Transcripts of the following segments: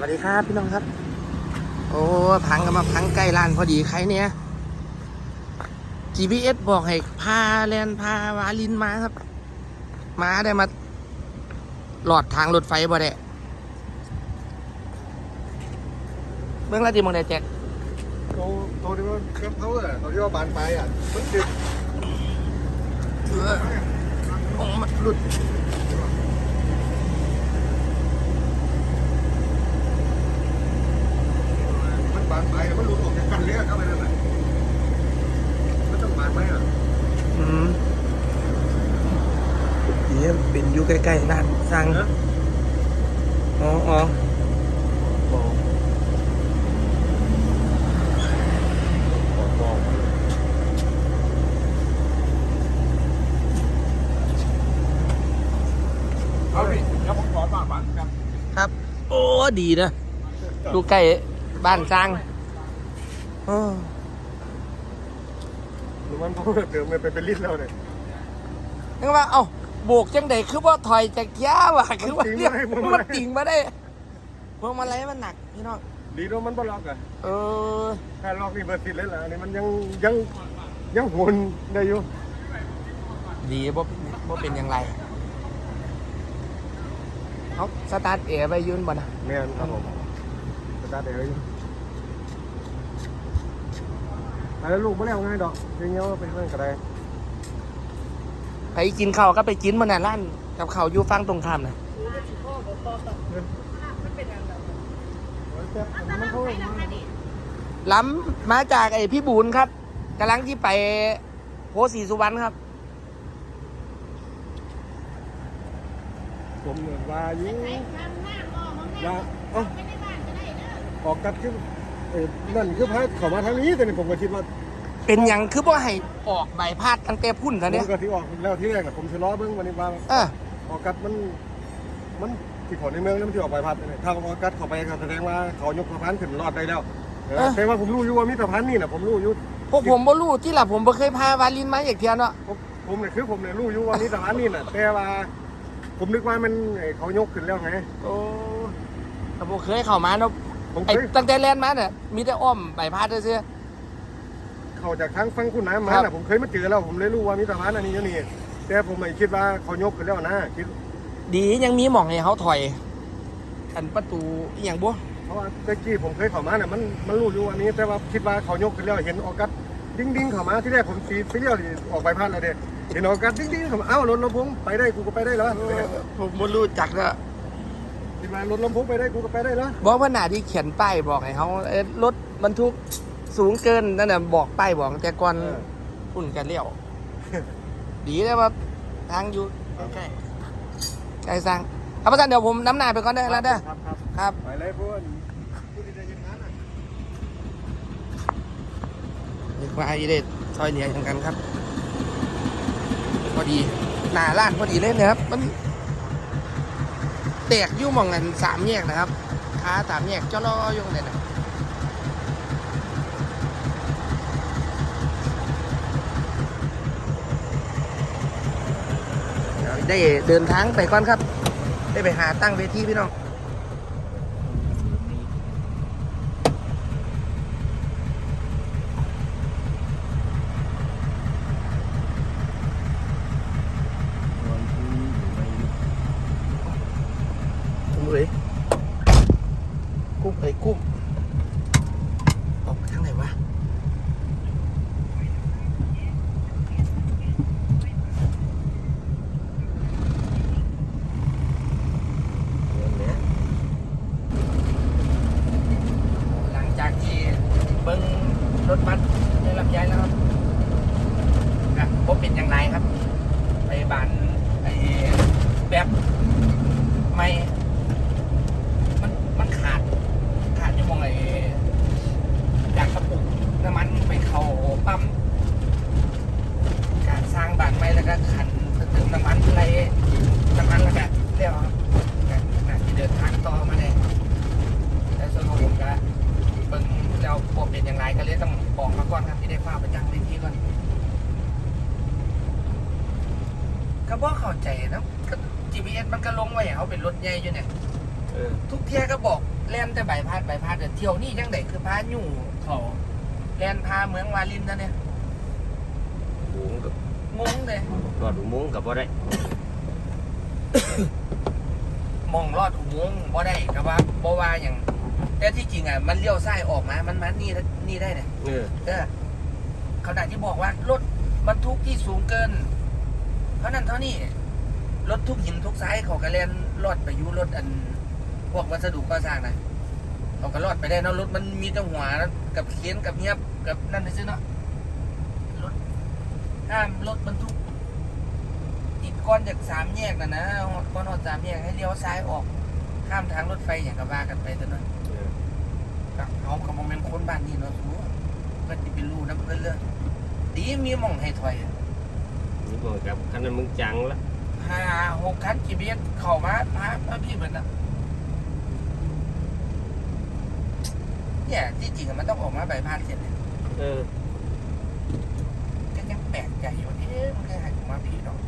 วัสดีครับพี่น้องครับ โอ้พังกันมาพังใกล้ร้านพอดีใครเนี่ย GPS บอกให้พาแลนพาวาลินมาครับ มาได้มา หลอดทางรถไฟบ่ได้เบื้องละทีมองได้แจ็คโตโตที่ว่ากับเขาอะโตที่ว่าบานไปอะมันติดเออโอ้มันหลุด มันบานไปมันหลุดออกจากกันเลยอะเข้าไปนั่นแหละมันต้องบานไหมอะอืมเดี๋ยวเป็นอยู่ใกล้ๆร้านสั่งนะอ๋ออ๋อบอกบอกบอกเอาดิแล้วผมขอฝากบัตรครับ ครับ โอ้ ดีนะดูใกล้บ้านสร้างโอ้ หรือมันเพราะว่าเติมเงินไปเป็นลิตรแล้วเนี่ยนึกว่าเอ้าโบกจังไดคือว่าถอยจากย้าว่ะคือว่ามันติ่งเรียกมาได้พวงมาลัยมันติ่งมาได้พวงมาลัยมันหนักพี่น้องดีเนาะมันบ่ล็อกอะเออถ้าล็อกนี่เบอร์ติดเลยล่ะอันนี้มันยังยังยังหวนได้อยู่ดีบ่บ่เป็นอย่างไรเขาสตาร์ทเอไปยืนบ่นะแม่นครับผมสตาร์ทเดี๋ยว อยู่แล้วลูกไม่ได้เอาง่ายดอกอยังเงี้ยว่าเป็นเรื่องกระไดไปกินข้าวก็ไปกินมันน่ะร้านกับข้าวอยู่ฟังตรงข้ามนะมันเขาล้ำมาจากไอ้พี่บูนครับกำลังที่ไปโพสีสุวรรณครับ ผมเหมือนว่ายิ่งว่าเอ้าออกกัดขึ้น เอ้ยนั่นคือพายเข้ามาทางนี้แต่นี่ผมก็คิดว่าเป็นหยังคือบ่ให้ออกใบพาดตั้งแต่พุ่นผซะมเนี่ยก็ที่ออกแล้วที่แรกน่ะผมชะล้อเบิ้งวันนี้ว่าเออออกกัดมันมันที่เขอในเมืองแล้วมันที่ออกไปพัดเนี่ยถ้าออกกัดเข้าไปก็แสดงว่าเขายกสะพานขึ้นรอดได้แล้วเออแต่ว่าผมรู้อยู่ว่ามีสะพานนี่น่ะผมรู้อยู่พวกผมบ่รู้ที่ล่ะผมบ่เคยพาวาลินมาอย่างเทียเนาะผมผมเนี่ยคือผมเนี่ยรู้อยู่ว่ามีสะพานนี่น่ะแต่ว่า ผมนึกว่ามันไอ้เขายกขึ้นแล้วไงโอ้แต่บ่เคยเข้ามาเนาะผม ไอ้เคยตั้งแต่แลนด์มาเนี่ยมีแต่อ้อมใบพาดซื่อเขาจากทางฟังคุณน้ำมาครับน่ะผมเคยมาเจอแล้วผมเลยรู้ว่ามีสะพานอันนี้อยู่นี่แต่ผมไม่คิดว่าเขายกขึ้นแล้วนะคิดๆดียังมีหม่องให้เขาถอยอันประตูอหย่างบ่เพราะว่าตะกี้ผมเคยเข้ามาน่ะมันมันรู้อยู่อันนี้ แต่ว่าคิดว่าเขายกขึ้นแล้วเห็นออกัสดิ้งดิ้งเข้ามาที่แรกผมสีไปเลี้ยวนี่ออกไปพลาดแล้วเด็เห็นออกัสดิ้งดิ้งเข้ามาเอ้ารถลำโพงไปได้กูก็ไปได้เหรอผมบ่รู้จักเนาะ คิดว่ารถลำโพงไปได้กูก็ไปได้เหรอบอกว่าหน้าที่เขียนป้ายบอกให้เขาเอ้ยรถบรรทุกสูงเกินนั่นน่ะบอกป้ายบอกแต่ก่อนเออพุ่นกันเลี้ยว ดีเลยว่าทางอยู่ใกล้ๆใกล้สร้างเอาประจันเดี๋ยวผมน้ำหน้าไปก่อนได้แล้วเด้อครับครับครับ ไปเลยพวกผู้ที่จะยังนั้นอะนึกว่าไอ้เด็ดซอยเหลียอย่างกันครับ พอดีหน้าร้านพอดีเลยนะครับมัน แตกยุ่มองกันสามแยกนะครับขาสามแยกเจ้าล้อยงเลยนะได้เดินทางไปก่อนครับ ได้ไปหาตั้งเวทีพี่น้องเลย กุ้งเอ้ยกุ้งออกไปทางไหนวะหลังจากที่เบิ้งรถบัสได้รับย้ายแล้วครับอะพบเป็นอย่างไรครับ ไปบานไอ้แบบไม่ มันมันขาด ขาดจะมองไอ้จากกระปุกน้ำมันไปเข้าปั๊มการสร้างบ้านใหม่แล้วก็ขันถึงน้ำมันอะไรน้ำมันแล้วก็เรียกว่าน่าที่เดินทางต่อมาได้แล้วส่วนของผมก็เบิ่งเจ้า พวกเป็นอย่างไรก็เลยต้องบอกมาก่อนครับที่ได้ฟ้าประจังในที่ก่อนก็บอกเข้าใจนะก็ GPS มันก็ลงไว้ให้เขาเป็นรถใหญ่อยู่เนี่ยเออทุกเที่ยก็บอกแล่นแต่ใบพัดใบพัดเดี๋ยวเที่ยวนี่ยังไดคือพาอยู่เขาแล่นพาเมืองวาลินนะเนี่ยหูงกับงงเลยรอดหูมุ้งกับบ่ได้มองลอดอุโมงค์บ่ได้ก็ว่าบ่ว่าอย่าง แต่ที่จริงอะมันเลี้ยวซ้ายออกมา มันมานี่นี่ได้เนี่ยเออเออขณะที่บอกว่ารถบรรทุกที่สูงเกิน เพราะนั้นเท่านี้รถทุกหินทุกไซส์เขาก็เล่นรอดไปอยู่รถอัน พวกวัสดุก่อสร้างนะเขาก็รอดไปได้เนอะรถมันมีแต่หัวกับเขียนกับเงียบกับนั่นนี่ซิเนาะรถห้ามรถบรรทุกติดก้อนจากสามแยกนะนะก้อนหอดสามแยกให้เลี้ยวซ้ายออก ข้ามทางรถไฟอย่างกับว่ากันไปตัวเนาะเออครับเขากับโมเมนต์คนบ้านนี่เนาะสูเพื่อนที่เป็นรูน้ำเพื่อนเลยดีมีหมองให้ถอยนี่บอกกับคันนั้นมึงจังละห้าหกคันกี่เมตรเข้ามาพาพาพี่เหมือนนะเนี่ยที่จริงอะมันต้องออกมาใบพัดเสร็จเลยเออก็ยังแปลกใจอยู่เอ๊ะมันแค่ให้ผมมาพี่ดอก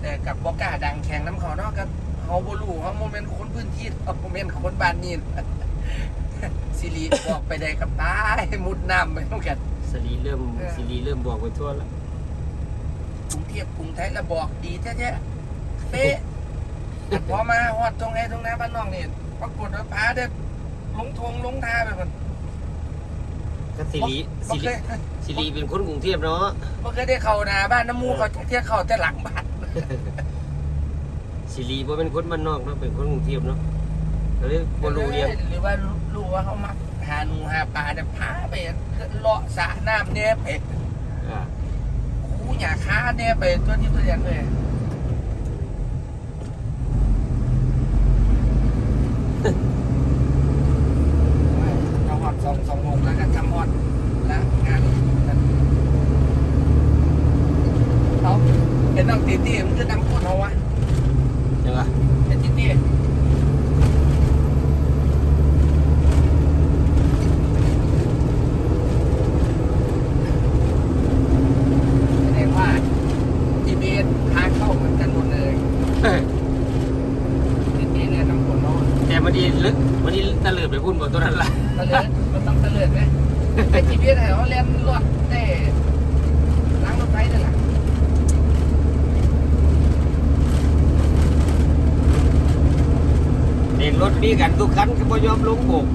แต่กับบอกกล้าดังแข่งน้ำเขาเนาะกับ เขาบรูเขาโมเมนต์คนพื้นที่เขาโมเมนต์คนบ้านนี่สิริบอกไปได้กับตายมุดน้ำไปต้องกันสลีเริ่มเออสลีเริ่มบอกไปทั่วละกรุงเทพกรุงไทยระบอกดีแท้ๆเป๊ะแต่พอมาฮอดตรงไหนตรงนั้นบ้านนอกนี่ปรากฏว่าพาได้ลงทงลงทาไปหมดก็สิลีบ่สิเคลียสิลีเป็นคนกรุงเทพเนาะบ่เคยได้เข้าหนาบ้านน้ำมูเขาเที่ยวเข้าแต่หลังบ้าน สิลีบ่เป็นคนบ้านนอกเนาะเป็นคนกรุงเทพเนาะก็เลยบ่รู้เรียงหรือว่ารู้ว่าเขามักหาหนูหาปลาเนี่ยพาไปเลาะสระน้ำเนี่ยไปอ่าคูหยาค้าเนี่ยไปตัวที่ตัวอย่างเลยเราฮอดสองสองโมงแล้วก็ทำฮอดแล้วงานเขาเป็นน้องตีตีมันคือน้ำข้นเขาวะ จังหวะเป็นตีตีแสดงว่า GPS ทางเข้าเหมือนกันหมดเลยเฮ้ยตีตีเนี่ยน้ำข้นเขาอะแต่มันดีลึกมันดีตะเลิดไปพุ่นบ่ตัวนั้นล่ะตะเลิดมันต้องตะเลิดไหมไอ้จีพีเอสเขาเรียนรถได้ล้างรถไฟนั่นแหละ เด็ก รถมีกันทุกคันก็บ่ยอมลงโบก